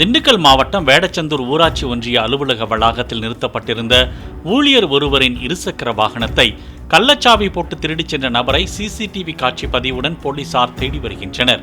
திண்டுக்கல் மாவட்டம் வேடச்சந்தூர் ஊராட்சி ஒன்றிய அலுவலக வளாகத்தில் நிறுத்தப்பட்டிருந்த ஊழியர் ஒருவரின் இருசக்கர வாகனத்தை கள்ளச்சாவி போட்டு திருடிச் சென்ற நபரை சிசிடிவி காட்சி பதிவுடன் போலீசார் தேடி வருகின்றனர்.